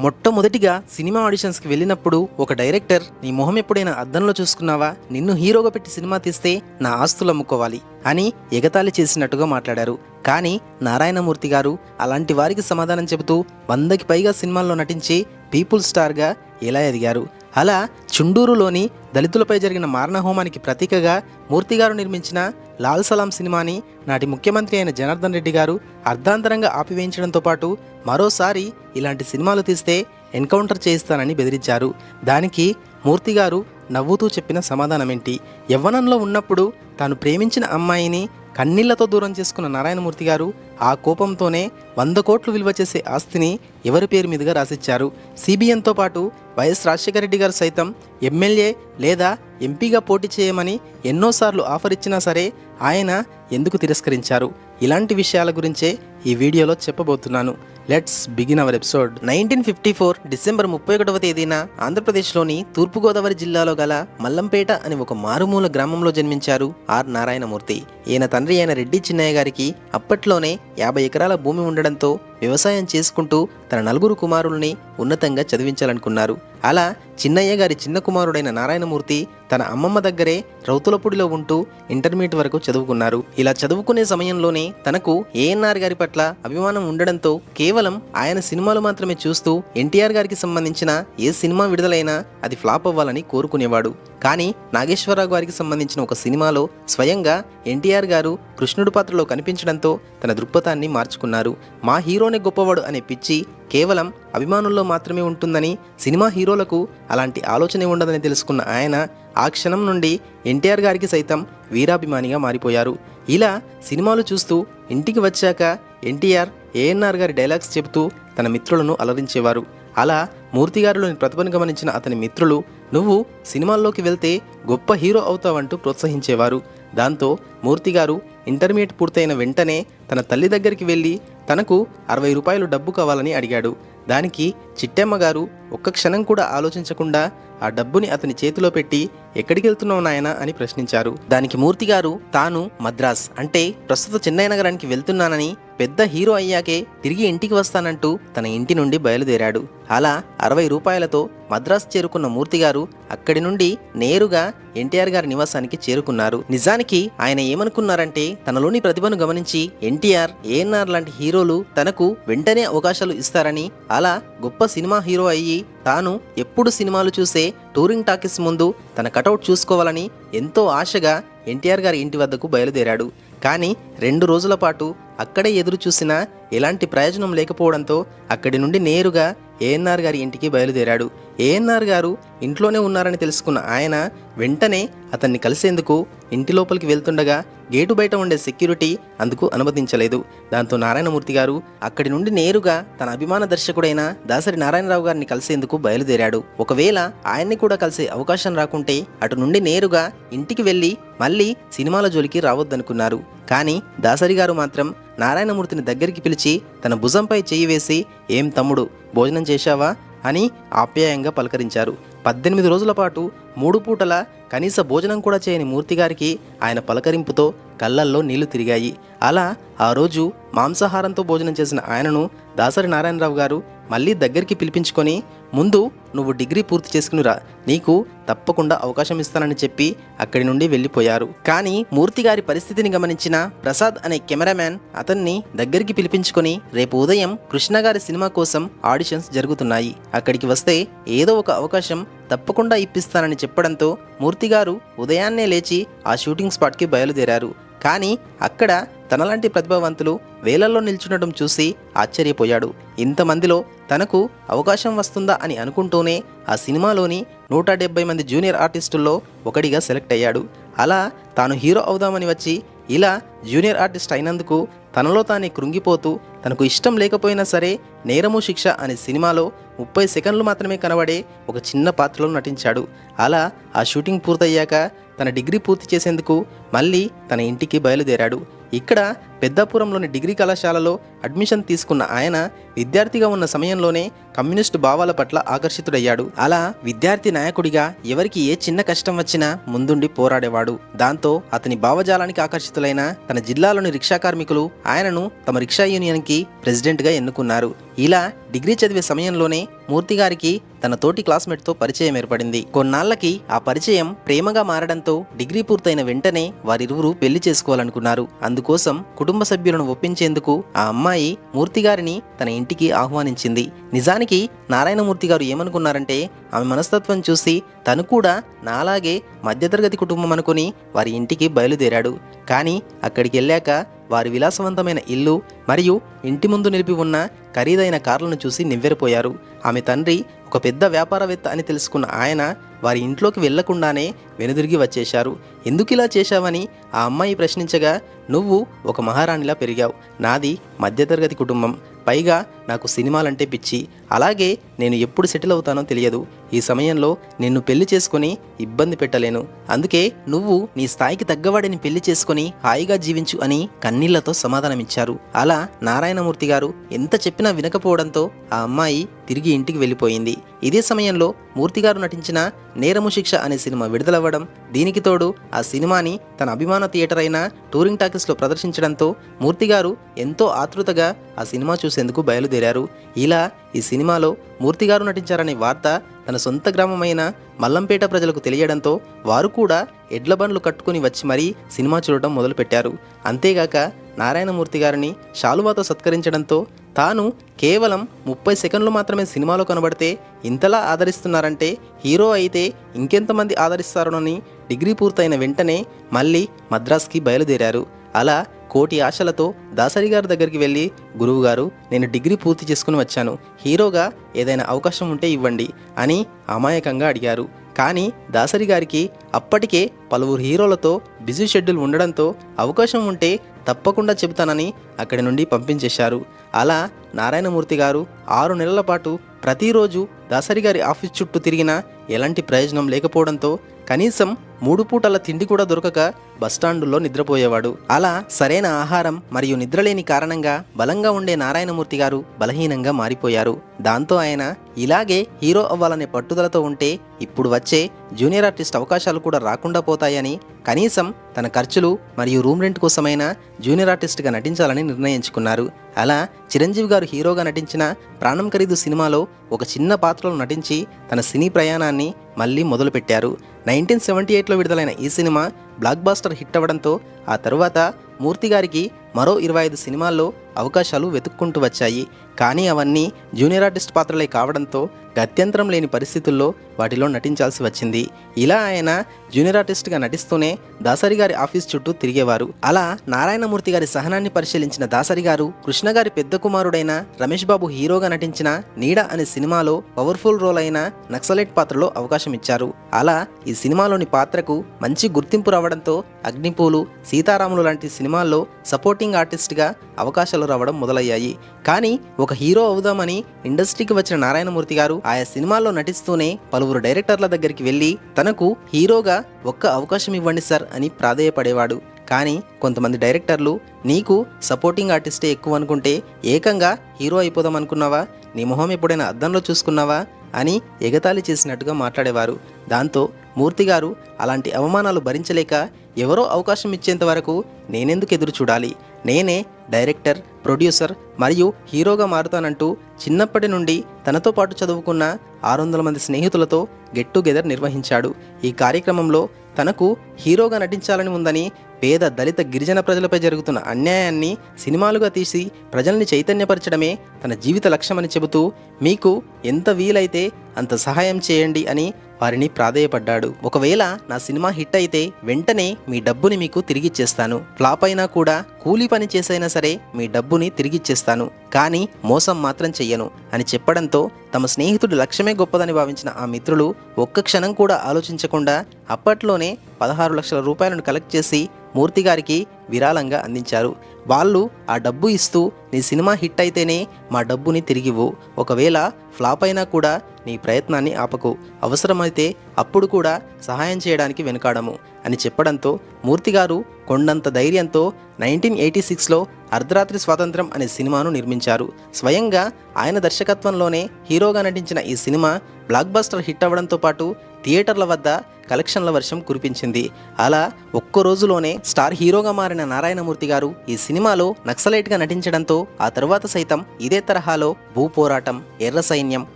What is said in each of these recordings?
మొట్టమొదటిగా సినిమా ఆడిషన్స్కి వెళ్ళినప్పుడు ఒక డైరెక్టర్ నీ మొహం ఎప్పుడైనా అద్దంలో చూసుకున్నావా? నిన్ను హీరోగా పెట్టి సినిమా తీస్తే నా ఆస్తులు అమ్ముకోవాలి అని ఎగతాళి చేసినట్టుగా మాట్లాడారు. కానీ నారాయణమూర్తి గారు అలాంటి వారికి సమాధానం చెబుతూ వందకి పైగా సినిమాల్లో నటించి పీపుల్ స్టార్గా ఇలా ఎదిగారు? అలా చుండూరులోని దళితులపై జరిగిన మారణహోమానికి ప్రతీకగా మూర్తి గారు నిర్మించిన లాల్ సలాం సినిమాని నాటి ముఖ్యమంత్రి అయిన జనార్దన్ రెడ్డి గారు అర్ధాంతరంగా ఆపివేయించడంతో పాటు మరోసారి ఇలాంటి సినిమాలు తీస్తే ఎన్కౌంటర్ చేయిస్తానని బెదిరించారు. దానికి మూర్తి గారు నవ్వుతూ చెప్పిన సమాధానం ఏంటి యవ్వనంలో ఉన్నప్పుడు తాను ప్రేమించిన అమ్మాయిని కన్నీళ్ళతో దూరం చేసుకున్న నారాయణమూర్తి గారు ఆ కోపంతోనే వంద కోట్లు విలువ చేసే ఆస్తిని ఎవరి పేరు మీదుగా రాసిచ్చారు? సిబిఎన్తో పాటు వైఎస్ రాజశేఖర రెడ్డి గారు సైతం ఎమ్మెల్యే లేదా ఎంపీగా పోటీ చేయమని ఎన్నోసార్లు ఆఫర్ ఇచ్చినా సరే ఆయన ఎందుకు తిరస్కరించారు? ఇలాంటి విషయాల గురించే ఈ వీడియోలో చెప్పబోతున్నాను. Let's begin our episode nineteen fifty four December ముప్పై ఒకటవ తేదీన ఆంధ్రప్రదేశ్లోని తూర్పుగోదావరి జిల్లాలో గల మల్లంపేట అని ఒక మారుమూల గ్రామంలో జన్మించారు ఆర్ నారాయణమూర్తి. ఈయన తండ్రి అయిన రెడ్డి చిన్నయ్య గారికి అప్పట్లోనే యాభై ఎకరాల భూమి ఉండడంతో వ్యవసాయం చేసుకుంటూ తన నలుగురు కుమారుల్ని ఉన్నతంగా చదివించాలనుకున్నారు. అలా చిన్నయ్య గారి చిన్న కుమారుడైన నారాయణమూర్తి తన అమ్మమ్మ దగ్గరే రౌతులపూడిలో ఉంటూ ఇంటర్మీడియట్ వరకు చదువుకున్నారు. ఇలా చదువుకునే సమయంలోనే తనకు ఏఎన్ఆర్ గారి పట్ల అభిమానం ఉండడంతో కేవలం ఆయన సినిమాలు మాత్రమే చూస్తూ ఎన్టీఆర్ గారికి సంబంధించిన ఏ సినిమా విడుదలైనా అది ఫ్లాప్ అవ్వాలని కోరుకునేవాడు. కానీ నాగేశ్వరరావు గారికి సంబంధించిన ఒక సినిమాలో స్వయంగా ఎన్టీఆర్ గారు కృష్ణుడు పాత్రలో కనిపించడంతో తన దృక్పథాన్ని మార్చుకున్నారు. మా హీరోనే గొప్పవాడు అనే పిచ్చి కేవలం అభిమానుల్లో మాత్రమే ఉంటుందని సినిమా హీరోలకు అలాంటి ఆలోచనే ఉండదని తెలుసుకున్న ఆయన ఆ క్షణం నుండి ఎన్టీఆర్ గారికి సైతం వీరాభిమానిగా మారిపోయారు. ఇలా సినిమాలు చూస్తూ ఇంటికి వచ్చాక ఎన్టీఆర్ ఏఎన్ఆర్ గారి డైలాగ్స్ చెబుతూ తన మిత్రులను అలరించేవారు. అలా మూర్తిగారిలోని ప్రతిభను గమనించిన అతని మిత్రులు నువ్వు సినిమాల్లోకి వెళ్తే గొప్ప హీరో అవుతావంటూ ప్రోత్సహించేవారు. దాంతో మూర్తిగారు ఇంటర్మీడియట్ పూర్తయిన వెంటనే తన తల్లి దగ్గరికి వెళ్ళి తనకు అరవై రూపాయలు డబ్బు కావాలని అడిగాడు. దానికి చిట్టమ్మ గారు ఒక్క క్షణం కూడా ఆలోచించకుండా ఆ డబ్బుని అతని చేతిలో పెట్టి ఎక్కడికి వెళ్తున్నావు నాయనా అని ప్రశ్నించారు. దానికి మూర్తి గారు తాను మద్రాస్ అంటే ప్రస్తుత చెన్నై నగరానికి వెళ్తున్నానని పెద్ద హీరో అయ్యాకే తిరిగి ఇంటికి వస్తానంటూ తన ఇంటి నుండి బయలుదేరాడు. అలా అరవై రూపాయలతో మద్రాస్ చేరుకున్న మూర్తి గారు అక్కడి నుండి నేరుగా ఎన్టీఆర్ గారి నివాసానికి చేరుకున్నారు. నిజానికి ఆయన ఏమనుకున్నారంటే తనలోని ప్రతిభను గమనించి ఎన్టీఆర్ ఏఎన్ఆర్ లాంటి హీరోలు తనకు వెంటనే అవకాశాలు ఇస్తారని అలా గొప్ప సినిమా హీరో అయ్యి తాను ఎప్పుడు సినిమాలు చూసే టూరింగ్ టాకీస్ ముందు తన కటౌట్ చూసుకోవాలని ఎంతో ఆశగా ఎన్టీఆర్ గారి ఇంటి వద్దకు బయలుదేరాడు. కానీ రెండు రోజుల పాటు అక్కడే ఎదురు చూసినా ఎలాంటి ప్రయోజనం లేకపోవడంతో అక్కడి నుండి నేరుగా ఏఎన్ఆర్ గారి ఇంటికి బయలుదేరాడు. ఏఎన్ఆర్ గారు ఇంట్లోనే ఉన్నారని తెలుసుకున్న ఆయన వెంటనే అతన్ని కలిసేందుకు ఇంటి లోపలికి వెళ్తుండగా గేటు బయట ఉండే సెక్యూరిటీ అందుకు అనుమతించలేదు. దాంతో నారాయణమూర్తి గారు అక్కడి నుండి నేరుగా తన అభిమాన దర్శకుడైన దాసరి నారాయణరావు గారిని కలిసేందుకు బయలుదేరాడు. ఒకవేళ ఆయన్ని కూడా కలిసే అవకాశం రాకుంటే అటు నుండి నేరుగా ఇంటికి వెళ్ళి మళ్ళీ సినిమాల జోలికి రావద్దనుకున్నారు. కానీ దాసరి గారు మాత్రం నారాయణమూర్తిని దగ్గరికి పిలిచి తన భుజంపై చేయి వేసి ఏం తమ్ముడు భోజనం చేశావా? అని ఆప్యాయంగా పలకరించారు. పద్దెనిమిది రోజుల పాటు మూడు పూటల కనీస భోజనం కూడా చేయని మూర్తిగారికి ఆయన పలకరింపుతో కళ్ళల్లో నీళ్ళు తిరిగాయి. అలా ఆ రోజు మాంసాహారంతో భోజనం చేసిన ఆయనను దాసరి నారాయణరావు గారు మళ్ళీ దగ్గరికి పిలిపించుకొని ముందు నువ్వు డిగ్రీ పూర్తి చేసుకునిరా. నీకు తప్పకుండా అవకాశం ఇస్తానని చెప్పి అక్కడి నుండి వెళ్ళిపోయారు. కానీ మూర్తి గారి పరిస్థితిని గమనించిన ప్రసాద్ అనే కెమెరామ్యాన్ అతన్ని దగ్గరికి పిలిపించుకొని రేపు ఉదయం కృష్ణ గారి సినిమా కోసం ఆడిషన్స్ జరుగుతున్నాయి. అక్కడికి వస్తే ఏదో ఒక అవకాశం తప్పకుండా ఇప్పిస్తానని చెప్పడంతో మూర్తి గారు ఉదయాన్నే లేచి ఆ షూటింగ్ స్పాట్కి బయలుదేరారు. కానీ అక్కడ తనలాంటి ప్రతిభావంతులు వేలల్లో నిల్చుండటం చూసి ఆశ్చర్యపోయాడు. ఇంతమందిలో తనకు అవకాశం వస్తుందా అని అనుకుంటూనే ఆ సినిమాలోని నూట డెబ్బై మంది జూనియర్ ఆర్టిస్టుల్లో ఒకడిగా సెలెక్ట్ అయ్యాడు. అలా తాను హీరో అవుదామని వచ్చి ఇలా జూనియర్ ఆర్టిస్ట్ అయినందుకు తనలో తానే కృంగిపోతూ తనకు ఇష్టం లేకపోయినా సరే నేరము శిక్ష అనే సినిమాలో ముప్పై సెకండ్లు మాత్రమే కనబడే ఒక చిన్న పాత్రలో నటించాడు. అలా ఆ షూటింగ్ పూర్తయ్యాక తన డిగ్రీ పూర్తి చేసేందుకు మళ్ళీ తన ఇంటికి బయలుదేరాడు. ఇక్కడ పెద్దాపురంలోని డిగ్రీ కళాశాలలో అడ్మిషన్ తీసుకున్న ఆయన విద్యార్థిగా ఉన్న సమయంలోనే కమ్యూనిస్టు భావాల పట్ల ఆకర్షితుడయ్యాడు. అలా విద్యార్థి నాయకుడిగా ఎవరికి ఏ చిన్న కష్టం వచ్చినా ముందుండి పోరాడేవాడు. దాంతో అతని భావజాలానికి ఆకర్షితులైన తన జిల్లాలోని రిక్షా కార్మికులు ఆయనను తమ రిక్షా యూనియన్కి ప్రెసిడెంట్గా ఎన్నుకున్నారు. ఇలా డిగ్రీ చదివే సమయంలోనే మూర్తి గారికి తన తోటి క్లాస్మేట్తో పరిచయం ఏర్పడింది. కొన్నాళ్ళకి ఆ పరిచయం ప్రేమగా మారడంతో డిగ్రీ పూర్తయిన వెంటనే వారిరువురు పెళ్ళి చేసుకోవాలనుకున్నారు. అందుకోసం కుటుంబ సభ్యులను ఒప్పించేందుకు ఆ అమ్మాయి మూర్తి గారిని తన ఇంటికి ఆహ్వానించింది. నిజానికి నారాయణమూర్తి గారు ఏమనుకున్నారంటే ఆమె మనస్తత్వం చూసి తను కూడా నాలాగే మధ్యతరగతి కుటుంబం అనుకుని వారి ఇంటికి బయలుదేరాడు. కానీ అక్కడికి వెళ్ళాక వారి విలాసవంతమైన ఇల్లు మరియు ఇంటి ముందు నిలిపి ఉన్న ఖరీదైన కార్లను చూసి నివ్వెరపోయారు. ఆమె తండ్రి ఒక పెద్ద వ్యాపారవేత్త అని తెలుసుకున్న ఆయన వారి ఇంట్లోకి వెళ్ళకుండానే వెనుదిరిగి వచ్చేశారు. ఎందుకు ఇలా చేశావని? ఆ అమ్మాయి ప్రశ్నించగా నువ్వు ఒక మహారాణిలా పెరిగావు. నాది మధ్యతరగతి కుటుంబం. పైగా నాకు సినిమాలంటే పిచ్చి. అలాగే నేను ఎప్పుడు సెటిల్ అవుతానో తెలియదు. ఈ సమయంలో నిన్ను పెళ్ళి చేసుకొని ఇబ్బంది పెట్టలేను. అందుకే నువ్వు నీ స్థాయికి తగ్గవాడిని పెళ్ళి చేసుకొని హాయిగా జీవించు అని కన్నీళ్ళతో సమాధానమిచ్చారు. అలా నారాయణమూర్తి గారు ఎంత చెప్పి వినకపోవడంతో ఆ అమ్మాయి తిరిగి ఇంటికి వెళ్ళిపోయింది. ఇదే సమయంలో మూర్తిగారు నటించిన నేరము శిక్ష అనే సినిమా విడుదలవ్వడం దీనికి తోడు ఆ సినిమాని తన అభిమాన థియేటర్ అయిన టూరింగ్ టాకీస్లో ప్రదర్శించడంతో మూర్తిగారు ఎంతో ఆతృతగా ఆ సినిమా చూసేందుకు బయలుదేరారు. ఇలా ఈ సినిమాలో మూర్తిగారు నటించారనే వార్త తన సొంత గ్రామమైన మల్లంపేట ప్రజలకు తెలియడంతో వారు కూడా ఎడ్ల బండ్లు కట్టుకుని వచ్చి మరీ సినిమా చూడటం మొదలుపెట్టారు. అంతేగాక నారాయణమూర్తి గారిని శాలువాతో సత్కరించడంతో తాను కేవలం ముప్పై సెకండ్లు మాత్రమే సినిమాలో కనబడితే ఇంతలా ఆదరిస్తున్నారంటే హీరో అయితే ఇంకెంతమంది ఆదరిస్తారోనని డిగ్రీ పూర్తయిన వెంటనే మళ్ళీ మద్రాస్కి బయలుదేరారు. అలా కోటి ఆశలతో దాసరి గారి దగ్గరికి వెళ్ళి గురువుగారు నేను డిగ్రీ పూర్తి చేసుకుని వచ్చాను. హీరోగా ఏదైనా అవకాశం ఉంటే ఇవ్వండి అని అమాయకంగా అడిగారు. కానీ దాసరి గారికి అప్పటికే పలువురు హీరోలతో బిజీ షెడ్యూల్ ఉండడంతో అవకాశం ఉంటే తప్పకుండా చెబుతానని అక్కడి నుండి పంపించేశారు. అలా నారాయణమూర్తి గారు ఆరు నెలల పాటు ప్రతిరోజు దాసరి గారి ఆఫీస్ చుట్టూ తిరిగినా ఎలాంటి ప్రయోజనం లేకపోవడంతో కనీసం మూడు పూటల తిండి కూడా దొరకక బస్టాండుల్లో నిద్రపోయేవాడు. అలా సరైన ఆహారం మరియు నిద్రలేని కారణంగా బలంగా ఉండే నారాయణమూర్తి గారు బలహీనంగా మారిపోయారు. దాంతో ఆయన ఇలాగే హీరో అవ్వాలనే పట్టుదలతో ఉంటే ఇప్పుడు వచ్చే జూనియర్ ఆర్టిస్ట్ అవకాశాలు కూడా రాకుండా పోతాయని కనీసం తన ఖర్చులు మరియు రూమ్ రెంట్ కోసమైనా జూనియర్ ఆర్టిస్ట్గా నటించాలని నిర్ణయించుకున్నారు. అలా చిరంజీవి గారు హీరోగా నటించిన ప్రాణం ఖరీదు సినిమాలో ఒక చిన్న పాత్రలో నటించి తన సినీ ప్రయాణాన్ని మళ్ళీ మొదలుపెట్టారు. నైన్టీన్ సెవెంటీ ఎయిట్లో విడుదలైన ఈ సినిమా బ్లాక్ బాస్టర్ హిట్ అవ్వడంతో ఆ తరువాత మూర్తి గారికి మరో ఇరవై ఐదు సినిమాల్లో అవకాశాలు వెతుక్కుంటూ వచ్చాయి. కానీ అవన్నీ జూనియర్ ఆర్టిస్ట్ పాత్రలే కావడంతో గత్యంతరం లేని పరిస్థితుల్లో వాటిలో నటించాల్సి వచ్చింది. ఇలా ఆయన జూనియర్ ఆర్టిస్ట్గా నటిస్తూనే దాసరి గారి ఆఫీస్ చుట్టూ తిరిగేవారు. అలా నారాయణమూర్తి గారి సహనాన్ని పరిశీలించిన దాసరి గారు కృష్ణ గారి పెద్ద కుమారుడైన రమేష్ బాబు హీరోగా నటించిన నీడ అనే సినిమాలో పవర్ఫుల్ రోల్ అయిన నక్సలైట్ పాత్రలో అవకాశం ఇచ్చారు. అలా ఈ సినిమాలోని పాత్రకు మంచి గుర్తింపు రావడంతో అగ్నిపూలు సీతారాములు లాంటి సినిమాల్లో సపోర్టింగ్ ఆర్టిస్ట్గా అవకాశాలు రావడం మొదలయ్యాయి. కానీ ఒక హీరో అవుదామని ఇండస్ట్రీకి వచ్చిన నారాయణమూర్తి గారు ఆయా సినిమాల్లో నటిస్తూనే పలువురు డైరెక్టర్ల దగ్గరికి వెళ్ళి తనకు హీరోగా ఒక్క అవకాశం ఇవ్వండి సార్ అని ప్రాధేయపడేవాడు. కానీ కొంతమంది డైరెక్టర్లు నీకు సపోర్టింగ్ ఆర్టిస్టే ఎక్కువ అనుకుంటే ఏకంగా హీరో అయిపోదాం అనుకున్నావా? నీ మొహం ఎప్పుడైనా అద్దంలో చూసుకున్నావా? అని ఎగతాళి చేసినట్టుగా మాట్లాడేవారు. దాంతో మూర్తి గారు అలాంటి అవమానాలు భరించలేక ఎవరో అవకాశం ఇచ్చేంత వరకు నేనెందుకు ఎదురు చూడాలి? నేనే డైరెక్టర్ ప్రొడ్యూసర్ మరియు హీరోగా మారుతానంటూ చిన్నప్పటి నుండి తనతో పాటు చదువుకున్న ఆరు వందల మంది స్నేహితులతో గెట్ టుగెదర్ నిర్వహించాడు. ఈ కార్యక్రమంలో తనకు హీరోగా నటించాలని ఉందని పేద దళిత గిరిజన ప్రజలపై జరుగుతున్న అన్యాయాన్ని సినిమాలుగా తీసి ప్రజల్ని చైతన్యపరచడమే తన జీవిత లక్ష్యమని చెబుతూ మీకు ఎంత వీలైతే అంత సహాయం చేయండి అని వారిని ప్రాధేయపడ్డాడు. ఒకవేళ నా సినిమా హిట్ అయితే వెంటనే మీ డబ్బుని మీకు తిరిగిచ్చేస్తాను. ఫ్లాప్ అయినా కూడా కూలీ పని చేసైనా సరే మీ డబ్బుని తిరిగిచ్చేస్తాను. కానీ మోసం మాత్రం చెయ్యను అని చెప్పడంతో తమ స్నేహితుడి లక్ష్యమే గొప్పదని భావించిన ఆ మిత్రులు ఒక్క క్షణం కూడా ఆలోచించకుండా అప్పట్లోనే పదహారు లక్షల రూపాయలను కలెక్ట్ చేసి మూర్తి గారికి విరాళంగా అందించారు. వాళ్ళు ఆ డబ్బు ఇస్తూ నీ సినిమా హిట్ అయితేనే మా డబ్బుని తిరిగివ్వు. ఒకవేళ ఫ్లాప్ అయినా కూడా నీ ప్రయత్నాన్ని ఆపకు. అవసరమైతే అప్పుడు కూడా సహాయం చేయడానికి వెనుకాడము అని చెప్పడంతో మూర్తిగారు కొండంత ధైర్యంతో నైన్టీన్ ఎయిటీ సిక్స్లో అర్ధరాత్రి స్వాతంత్రం అనే సినిమాను నిర్మించారు. స్వయంగా ఆయన దర్శకత్వంలోనే హీరోగా నటించిన ఈ సినిమా బ్లాక్ బస్టర్ హిట్ అవ్వడంతో పాటు థియేటర్ల వద్ద కలెక్షన్ల వర్షం కురిపించింది. అలా ఒక్క రోజులోనే స్టార్ హీరోగా మారిన నారాయణమూర్తి గారు ఈ సినిమాలో నక్సలైట్గా నటించడంతో ఆ తరువాత సైతం ఇదే తరహాలో భూ పోరాటం ఎర్ర సైన్యం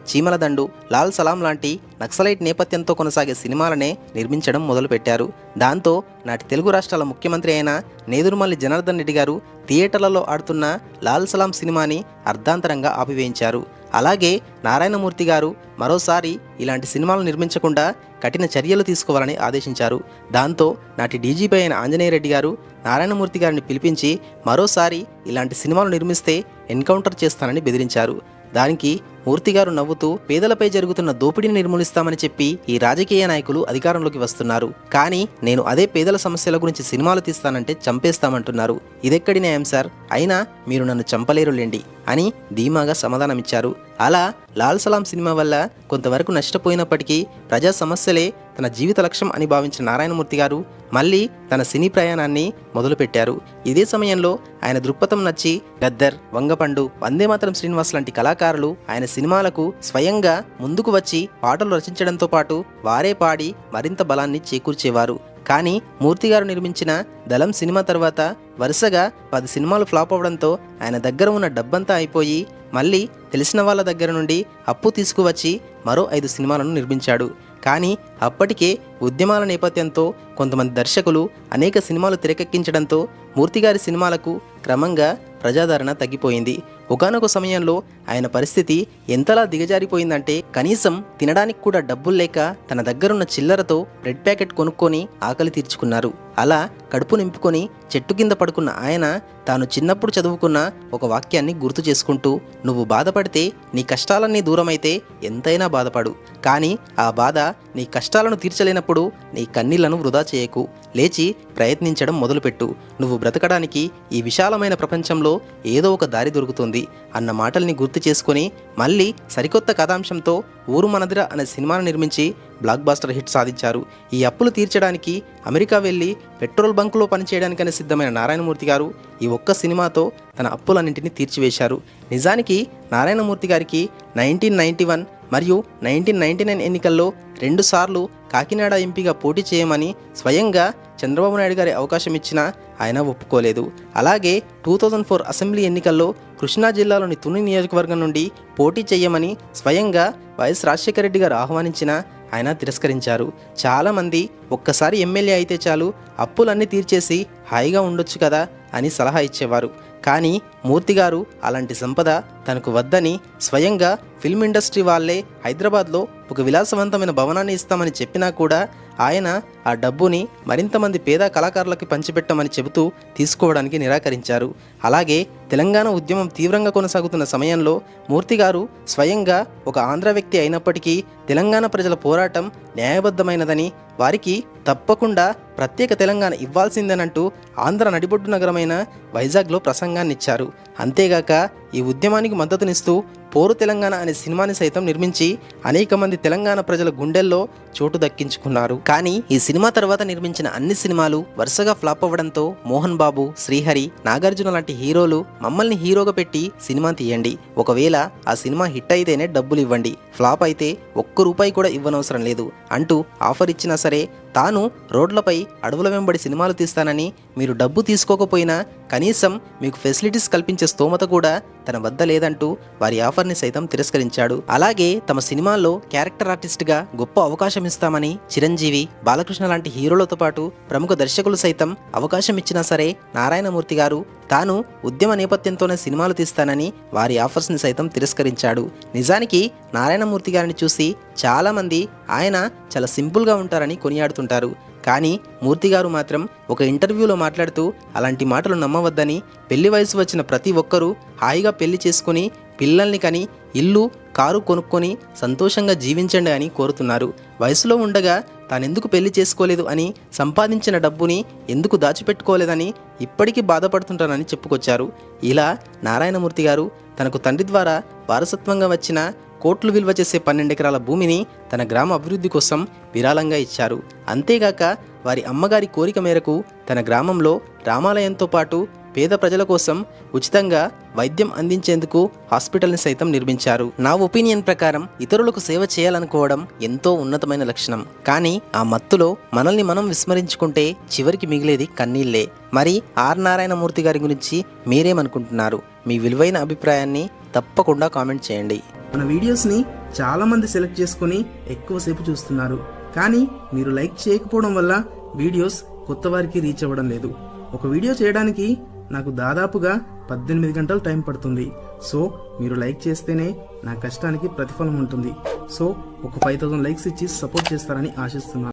చీమలదండు లాల్ సలాం లాంటి నక్సలైట్ నేపథ్యంతో కొనసాగే సినిమాలనే నిర్మించడం మొదలుపెట్టారు. దాంతో నాటి తెలుగు రాష్ట్రాల ముఖ్యమంత్రి అయిన నేదురుమల్లి జనార్దన్ రెడ్డి గారు థియేటర్లలో ఆడుతున్న లాల్ సలాం సినిమాని అర్ధాంతరంగా ఆపివేయించారు. అలాగే నారాయణమూర్తి గారు మరోసారి ఇలాంటి సినిమాలు నిర్మించకుండా కఠిన చర్యలు తీసుకోవాలని ఆదేశించారు. దాంతో నాటి డీజీపీ అయిన ఆంజనేయ రెడ్డి గారు నారాయణమూర్తి గారిని పిలిపించి మరోసారి ఇలాంటి సినిమాలు నిర్మిస్తే ఎన్కౌంటర్ చేస్తానని బెదిరించారు. దానికి మూర్తి గారు నవ్వుతూ పేదలపై జరుగుతున్న దోపిడీని నిర్మూలిస్తామని చెప్పి ఈ రాజకీయ నాయకులు అధికారంలోకి వస్తున్నారు. కానీ నేను అదే పేదల సమస్యల గురించి సినిమాలు తీస్తానంటే చంపేస్తామంటున్నారు. ఇదెక్కడి న్యాయం సార్? అయినా మీరు నన్ను చంపలేరులేండి అని ధీమాగా సమాధానమిచ్చారు. అలా లాల్ సలాం సినిమా వల్ల కొంతవరకు నష్టపోయినప్పటికీ ప్రజా సమస్యలే తన జీవిత లక్ష్యం అని భావించిన నారాయణమూర్తి గారు మళ్ళీ తన సినీ ప్రయాణాన్ని మొదలుపెట్టారు. ఇదే సమయంలో ఆయన దృక్పథం నచ్చి గద్దర్ వంగపండు వందేమాతరం శ్రీనివాస్ లాంటి కళాకారులు ఆయన సినిమాలకు స్వయంగా ముందుకు వచ్చి పాటలు రచించడంతో పాటు వారే పాడి మరింత బలాన్ని చేకూర్చేవారు. కానీ మూర్తి గారు నిర్మించిన దళం సినిమా తర్వాత వరుసగా పది సినిమాలు ఫ్లాప్ అవడంతో ఆయన దగ్గర ఉన్న డబ్బంతా అయిపోయి మళ్ళీ తెలిసిన వాళ్ళ దగ్గర నుండి అప్పు తీసుకువచ్చి మరో ఐదు సినిమాలను నిర్మించాడు. కానీ అప్పటికే ఉద్యమాల నేపథ్యంతో కొంతమంది దర్శకులు అనేక సినిమాలు తెరకెక్కించడంతో మూర్తిగారి సినిమాలకు క్రమంగా ప్రజాదరణ తగ్గిపోయింది. ఒకానొక సమయంలో ఆయన పరిస్థితి ఎంతలా దిగజారిపోయిందంటే కనీసం తినడానికి కూడా డబ్బులు లేక తన దగ్గరున్న చిల్లరతో బ్రెడ్ ప్యాకెట్ కొనుక్కొని ఆకలి తీర్చుకున్నారు. అలా కడుపు నింపుకొని చెట్టు కింద పడుకున్న ఆయన తాను చిన్నప్పుడు చదువుకున్న ఒక వాక్యాన్ని గుర్తు చేసుకుంటూ నువ్వు బాధపడితే నీ కష్టాలన్నీ దూరమైతే ఎంతైనా బాధపడు. కానీ ఆ బాధ నీ కష్టాలను తీర్చలేనప్పుడు నీ కన్నీళ్ళను వృధా చేయకు. లేచి ప్రయత్నించడం మొదలుపెట్టు. నువ్వు బ్రతకడానికి ఈ విశాలమైన ప్రపంచంలో ఏదో ఒక దారి దొరుకుతుంది అన్న మాటల్ని గుర్తు చేసుకొని మళ్ళీ సరికొత్త కథాంశంతో ఊరు మనదిర అనే సినిమాను నిర్మించి బ్లాక్ బాస్టర్ హిట్ సాధించారు. ఈ అప్పులు తీర్చడానికి అమెరికా వెళ్ళి పెట్రోల్ బంకులో పనిచేయడానికనే సిద్ధమైన నారాయణమూర్తి గారు ఈ ఒక్క సినిమాతో తన అప్పులన్నింటినీ తీర్చివేశారు. నిజానికి నారాయణమూర్తి గారికి నైన్టీన్ నైన్టీ వన్ మరియు నైన్టీన్ నైన్టీ నైన్ ఎన్నికల్లో రెండుసార్లు కాకినాడ ఎంపీగా పోటీ చేయమని స్వయంగా చంద్రబాబు నాయుడు గారి అవకాశం ఇచ్చినా ఆయన ఒప్పుకోలేదు. అలాగే టూ థౌజండ్ ఫోర్ అసెంబ్లీ ఎన్నికల్లో కృష్ణా జిల్లాలోని తుని నియోజకవర్గం నుండి పోటీ చేయమని స్వయంగా వైఎస్ రాజశేఖర రెడ్డి గారు ఆహ్వానించినా ఆయన తిరస్కరించారు. చాలామంది ఒక్కసారి ఎమ్మెల్యే అయితే చాలు అప్పులన్నీ తీర్చేసి హాయిగా ఉండొచ్చు కదా అని సలహా ఇచ్చేవారు. కానీ మూర్తి గారు అలాంటి సంపద తనకు వద్దని స్వయంగా ఫిల్మ్ ఇండస్ట్రీ వాళ్ళే హైదరాబాద్లో ఒక విలాసవంతమైన భవనాన్ని ఇస్తామని చెప్పినా కూడా ఆయన ఆ డబ్బుని మరింతమంది పేద కళాకారులకి పంచిపెట్టమని చెబుతూ తీసుకోవడానికి నిరాకరించారు. అలాగే తెలంగాణ ఉద్యమం తీవ్రంగా కొనసాగుతున్న సమయంలో మూర్తి గారు స్వయంగా ఒక ఆంధ్ర వ్యక్తి అయినప్పటికీ తెలంగాణ ప్రజల పోరాటం న్యాయబద్ధమైనదని వారికి తప్పకుండా ప్రత్యేక తెలంగాణ ఇవ్వాల్సిందేనంటూ ఆంధ్ర నడిబొడ్డు నగరమైన వైజాగ్లో ప్రసంగాన్నిచ్చారు. అంతేగాక ఈ ఉద్యమానికి మద్దతునిస్తూ పోరు తెలంగాణ అనే సినిమాని సైతం నిర్మించి అనేక మంది తెలంగాణ ప్రజల గుండెల్లో చోటు దక్కించుకున్నారు. కానీ ఈ సినిమా తర్వాత నిర్మించిన అన్ని సినిమాలు వరుసగా ఫ్లాప్ అవ్వడంతో మోహన్ బాబు శ్రీహరి నాగార్జున లాంటి హీరోలు మమ్మల్ని హీరోగా పెట్టి సినిమా తీయండి. ఒకవేళ ఆ సినిమా హిట్ అయితేనే డబ్బులు ఇవ్వండి. ఫ్లాప్ అయితే ఒక్క రూపాయి కూడా ఇవ్వనవసరం లేదు అంటూ ఆఫర్ ఇచ్చినా సరే తాను రోడ్లపై అడవుల వెంబడి సినిమాలు తీస్తానని మీరు డబ్బు తీసుకోకపోయినా కనీసం మీకు ఫెసిలిటీస్ కల్పించే స్తోమత కూడా తన వద్ద లేదంటూ వారి ఆఫర్ని సైతం తిరస్కరించాడు. అలాగే తమ సినిమాల్లో క్యారెక్టర్ ఆర్టిస్ట్గా గొప్ప అవకాశం ఇస్తామని చిరంజీవి బాలకృష్ణ లాంటి హీరోలతో పాటు ప్రముఖ దర్శకులు సైతం అవకాశం ఇచ్చినా సరే నారాయణమూర్తి గారు తాను ఉద్యమ నేపథ్యంతోనే సినిమాలు తీస్తానని వారి ఆఫర్స్ని సైతం తిరస్కరించాడు. నిజానికి నారాయణమూర్తి గారిని చూసి చాలామంది ఆయన చాలా సింపుల్గా ఉంటారని కొనియాడుతుంటారు. కానీ మూర్తి గారు మాత్రం ఒక ఇంటర్వ్యూలో మాట్లాడుతూ అలాంటి మాటలు నమ్మవద్దని పెళ్ళి వయసు వచ్చిన ప్రతి ఒక్కరూ హాయిగా పెళ్ళి చేసుకుని పిల్లల్ని కని ఇల్లు కారు కొనుక్కొని సంతోషంగా జీవించండి అని కోరుతున్నారు. వయసులో ఉండగా తానెందుకు పెళ్ళి చేసుకోలేదు అని సంపాదించిన డబ్బుని ఎందుకు దాచిపెట్టుకోలేదని ఇప్పటికీ బాధపడుతుంటానని చెప్పుకొచ్చారు. ఇలా నారాయణమూర్తి గారు తనకు తండ్రి ద్వారా వారసత్వంగా వచ్చిన కోట్లు విలువ చేసే పన్నెండు ఎకరాల భూమిని తన గ్రామ అభివృద్ధి కోసం విరాళంగా ఇచ్చారు. అంతేగాక వారి అమ్మగారి కోరిక మేరకు తన గ్రామంలో రామాలయంతో పాటు పేద ప్రజల కోసం ఉచితంగా వైద్యం అందించేందుకు హాస్పిటల్ని సైతం నిర్మించారు. నా ఒపీనియన్ ప్రకారం ఇతరులకు సేవ చేయాలనుకోవడం ఎంతో ఉన్నతమైన లక్షణం. కానీ ఆ మత్తులో మనల్ని మనం విస్మరించుకుంటే చివరికి మిగిలేది కన్నీళ్ళే మరి ఆర్. నారాయణమూర్తి గారి గురించి మీరేమనుకుంటున్నారు? మీ విలువైన అభిప్రాయాన్ని తప్పకుండా కామెంట్ చేయండి. మన వీడియోస్ని చాలామంది సెలెక్ట్ చేసుకుని ఎక్కువసేపు చూస్తున్నారు. కానీ మీరు లైక్ చేయకపోవడం వల్ల వీడియోస్ కొత్త వారికి రీచ్ అవ్వడం లేదు. ఒక వీడియో చేయడానికి నాకు దాదాపుగా పద్దెనిమిది గంటలు టైం పడుతుంది. సో మీరు లైక్ చేస్తేనే నా కష్టానికి ప్రతిఫలం ఉంటుంది. సో ఒక ఫైవ్ థౌసండ్ లైక్స్ ఇచ్చి సపోర్ట్ చేస్తారని ఆశిస్తున్నాను.